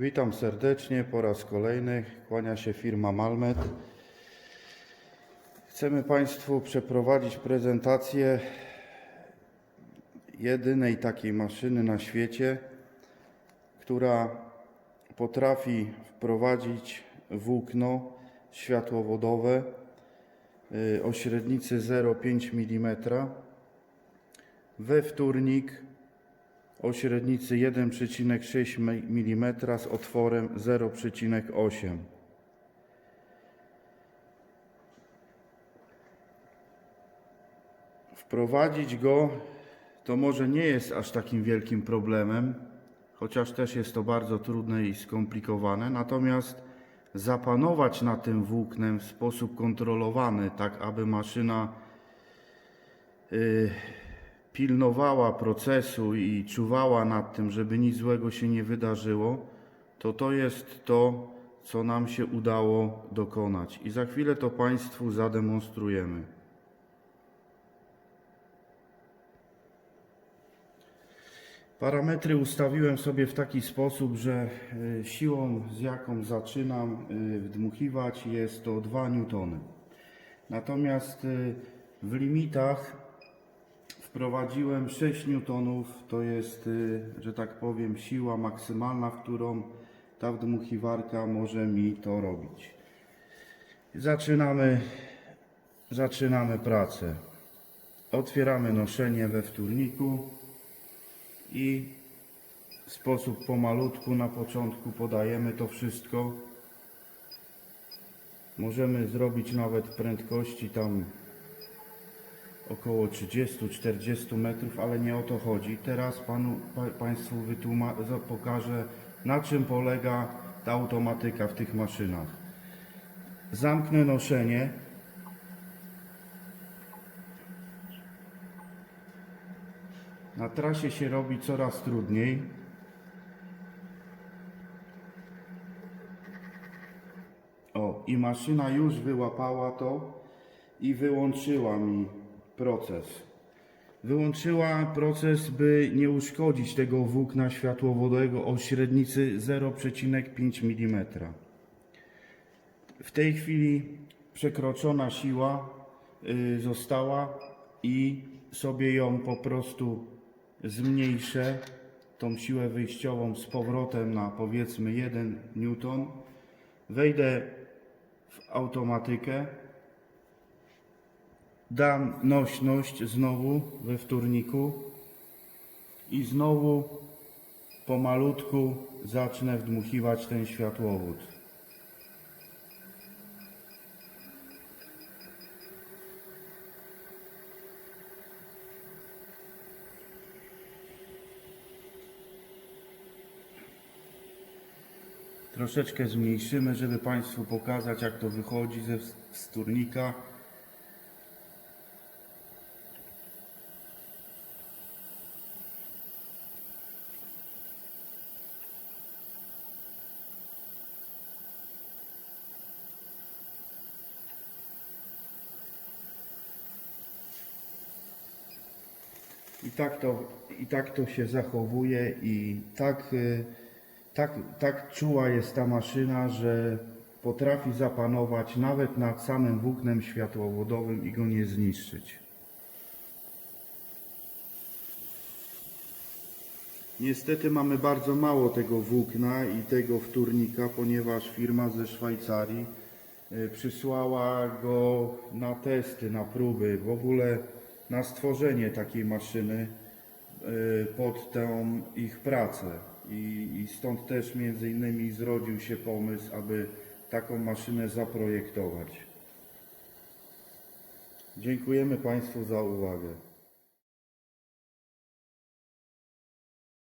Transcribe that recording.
Witam serdecznie po raz kolejny. Kłania się firma Malmet. Chcemy Państwu przeprowadzić prezentację jedynej takiej maszyny na świecie, która potrafi wprowadzić włókno światłowodowe y, o średnicy 0,5 mm we wtórnik o średnicy 1,6 mm z otworem 0,8. Wprowadzić go to może nie jest aż takim wielkim problemem, chociaż też jest to bardzo trudne i skomplikowane. Natomiast zapanować nad tym włóknem w sposób kontrolowany, tak aby maszyna y, pilnowała procesu i czuwała nad tym, żeby nic złego się nie wydarzyło, to to jest to, co nam się udało dokonać. I za chwilę to Państwu zademonstrujemy. Parametry ustawiłem sobie w taki sposób, że y, siłą, z jaką zaczynam y, wdmuchiwać, jest to 2 newtony. Natomiast y, w limitach wprowadziłem 6 newtonów, to jest, że tak powiem, siła maksymalna, w którą ta wdmuchiwarka może mi to robić. Zaczynamy, zaczynamy pracę. Otwieramy noszenie we wtórniku i w sposób pomalutku na początku podajemy to wszystko. Możemy zrobić nawet prędkości tam około 30-40 metrów, ale nie o to chodzi. Teraz panu, pa, Państwu pokażę na czym polega ta automatyka w tych maszynach. Zamknę noszenie. Na trasie się robi coraz trudniej. O, i maszyna już wyłapała to i wyłączyła mi proces. Wyłączyła proces, by nie uszkodzić tego włókna światłowodowego o średnicy 0,5 mm. W tej chwili przekroczona siła y, została i sobie ją po prostu zmniejszę, tą siłę wyjściową z powrotem na powiedzmy 1 newton. Wejdę w automatykę, dam nośność znowu we wtórniku i znowu pomalutku zacznę wdmuchiwać ten światłowód. Troszeczkę zmniejszymy, żeby Państwu pokazać jak to wychodzi ze wtórnika. I tak to, i tak to się zachowuje i tak, y, tak, tak czuła jest ta maszyna, że potrafi zapanować nawet nad samym włóknem światłowodowym i go nie zniszczyć. Niestety mamy bardzo mało tego włókna i tego wtórnika, ponieważ firma ze Szwajcarii y, przysłała go na testy, na próby, w ogóle na stworzenie takiej maszyny y, pod tę ich pracę. I, I stąd też między innymi zrodził się pomysł, aby taką maszynę zaprojektować. Dziękujemy Państwu za uwagę.